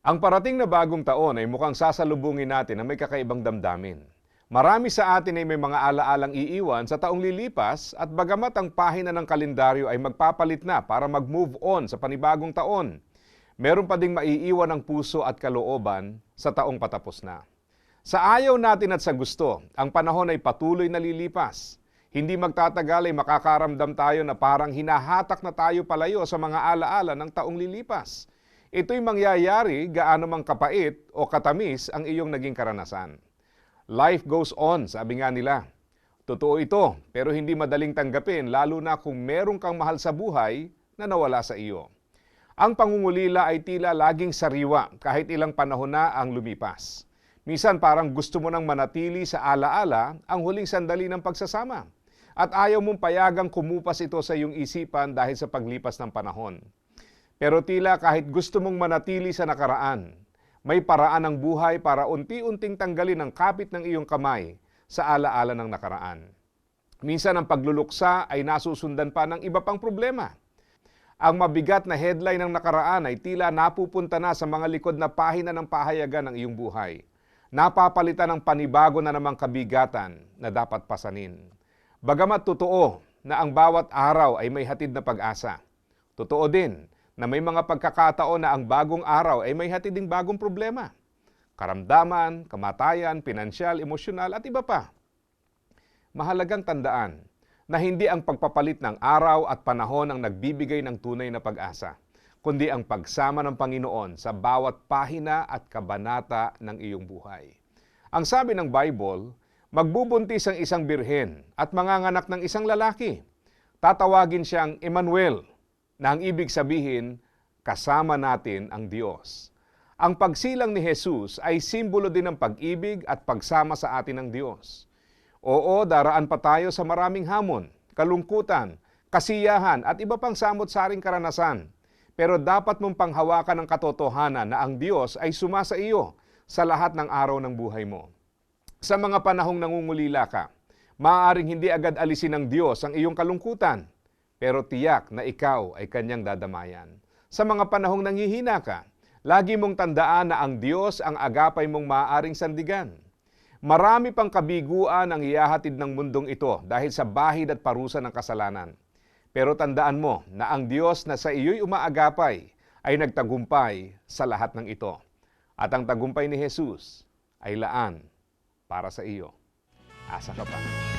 Ang parating na bagong taon ay mukhang sasalubungin natin na may kakaibang damdamin. Marami sa atin ay may mga alaalang iiwan sa taong lilipas at bagamat ang pahina ng kalendaryo ay magpapalit na para mag-move on sa panibagong taon, meron pa ding maiiwan ng puso at kalooban sa taong patapos na. Sa ayaw natin at sa gusto, ang panahon ay patuloy na lilipas. Hindi magtatagal ay makakaramdam tayo na parang hinahatak na tayo palayo sa mga alaala ng taong lilipas. Ito'y mangyayari gaano mang kapait o katamis ang iyong naging karanasan. Life goes on, sabi nga nila. Totoo ito, pero hindi madaling tanggapin lalo na kung meron kang mahal sa buhay na nawala sa iyo. Ang pangungulila ay tila laging sariwa kahit ilang panahon na ang lumipas. Minsan parang gusto mo nang manatili sa alaala ang huling sandali ng pagsasama. At ayaw mong payagang kumupas ito sa iyong isipan dahil sa paglipas ng panahon. Pero tila kahit gusto mong manatili sa nakaraan, may paraan ng buhay para unti-unting tanggalin ang kapit ng iyong kamay sa alaala ng nakaraan. Minsan ang pagluluksa ay nasusundan pa ng iba pang problema. Ang mabigat na headline ng nakaraan ay tila napupunta na sa mga likod na pahina ng pahayagan ng iyong buhay. Napapalitan ng panibago na namang kabigatan na dapat pasanin. Bagamat totoo na ang bawat araw ay may hatid na pag-asa. Totoo din na may mga pagkakataon na ang bagong araw ay may hatid ding bagong problema. Karamdaman, kamatayan, pinansyal, emosyonal at iba pa. Mahalagang tandaan na hindi ang pagpapalit ng araw at panahon ang nagbibigay ng tunay na pag-asa, kundi ang pagsama ng Panginoon sa bawat pahina at kabanata ng iyong buhay. Ang sabi ng Bible, magbubuntis ang isang birhen at manganganak ng isang lalaki. Tatawagin siyang Emmanuel, na ang ibig sabihin, kasama natin ang Diyos. Ang pagsilang ni Jesus ay simbolo din ng pag-ibig at pagsama sa atin ng Diyos. Oo, daraan pa tayo sa maraming hamon, kalungkutan, kasiyahan at iba pang samot-saring karanasan. Pero dapat mong panghawakan ang katotohanan na ang Diyos ay sumasa iyo sa lahat ng araw ng buhay mo. Sa mga panahong nangungulila ka, maaaring hindi agad alisin ng Diyos ang iyong kalungkutan, pero tiyak na ikaw ay kanyang dadamayan. Sa mga panahong nanghihina ka, lagi mong tandaan na ang Diyos ang agapay mong maaaring sandigan. Marami pang kabiguan ang iyahatid ng mundong ito dahil sa bahid at parusa ng kasalanan. Pero tandaan mo na ang Diyos na sa iyo'y umaagapay ay nagtagumpay sa lahat ng ito. At ang tagumpay ni Jesus ay laan para sa iyo. Asa ka pa.